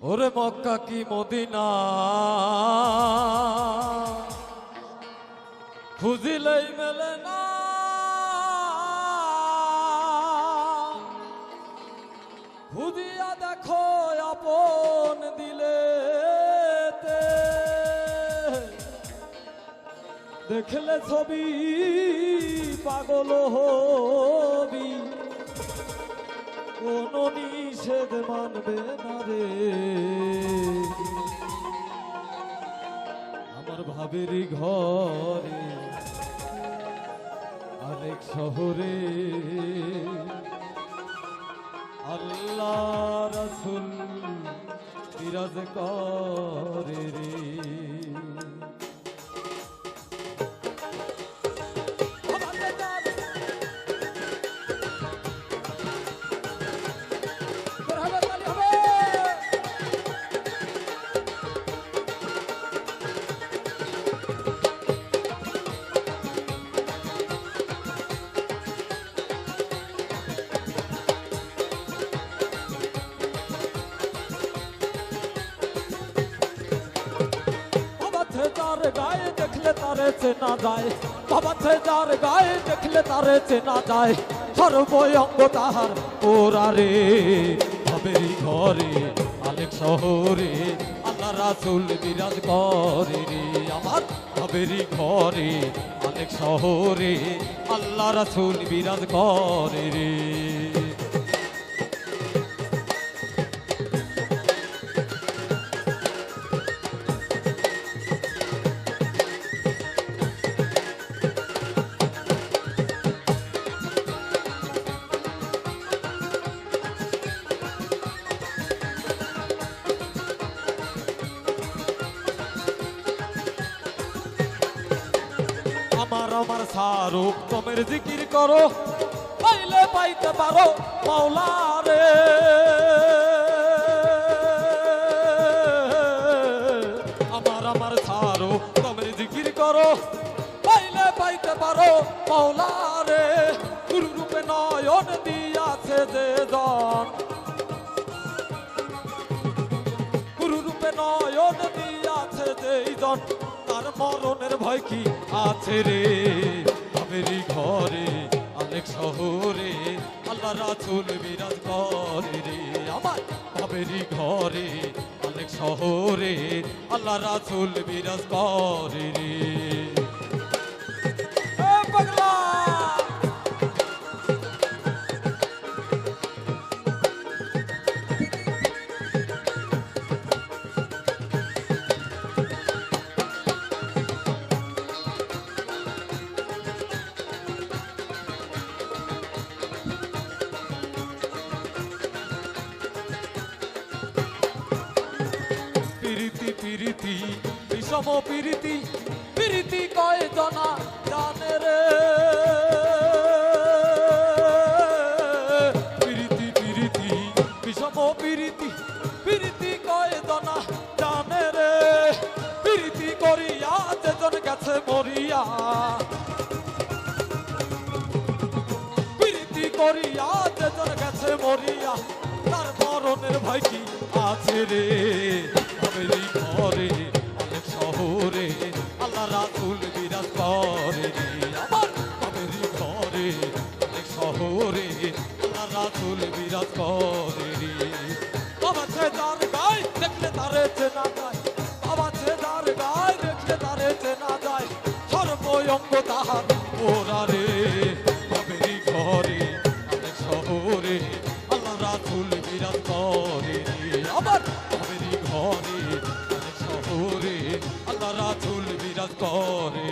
ওরে মক্কা কি মদিনা? খুঁজিলেই মেলে না। দেখো আপন দিলে দেখলে ছবি পাগল হবি। কোন নিষেধ মানবে না রে। আমার ভাবেরই ঘরে আরেক শহরে আল্লাহ রসুল বিরাজ করে রে। গায়ে দেখলে তারে চেনা যায়। বাবাছে যার গায়ে দেখলে যায়। সর্বঙ্গ তাহার পোরারে ভাবেরি ঘরে আলেক শহরে, আল্লাহ রাসুল বিরাজ করে রে। আমার ভাবেরি ঘরে আলেক শহরে, আল্লাহ রাসুল বিরাজ করে রে। শাহরুখ তোমের জিকির করো, পাইলে পাইতে পারো মাওলারে। আমার আমার শাহরুখ তোমের জিকির করো, পাইলে পাইতে পারো মাওলারে। গুরু রূপে নয়ন দিয়াছে যে জন। গুরু রূপে নয়ন দিয়াছে যেই জন। তার মরণের ভয় কি আছে রে? রাসুল বিরাজ করে রে আমার আমেরি ঘরে অনেক শহরে আল্লাহ রাসুল বিরাজ করে রে। পিরিতি বিষম পিরিতি পিরিতি কয় জনা জানে রে। পিরিতি পিরিতি বিষম পিরিতি পিরিতি কয় জনা জানে রে। পিরিতি করিয়া যেজন গেছে মরিয়া। প্রীতি করিয়া যেজন গেছে মরিয়া, তার মরণের কি আছে রে? গায় দেখলে তারে চেনা যায়। বাবা ছেদার গায়, দেখলে তারে চেনা যায়। সর্বঙ্গ তাহার ওরা রে কবেরি ঘরে শহরে আল্লাহ রাতুল বিরাজ করে আবার কবেরি ঘরে শহরে আল্লাহ রাতুল বিরাজ করে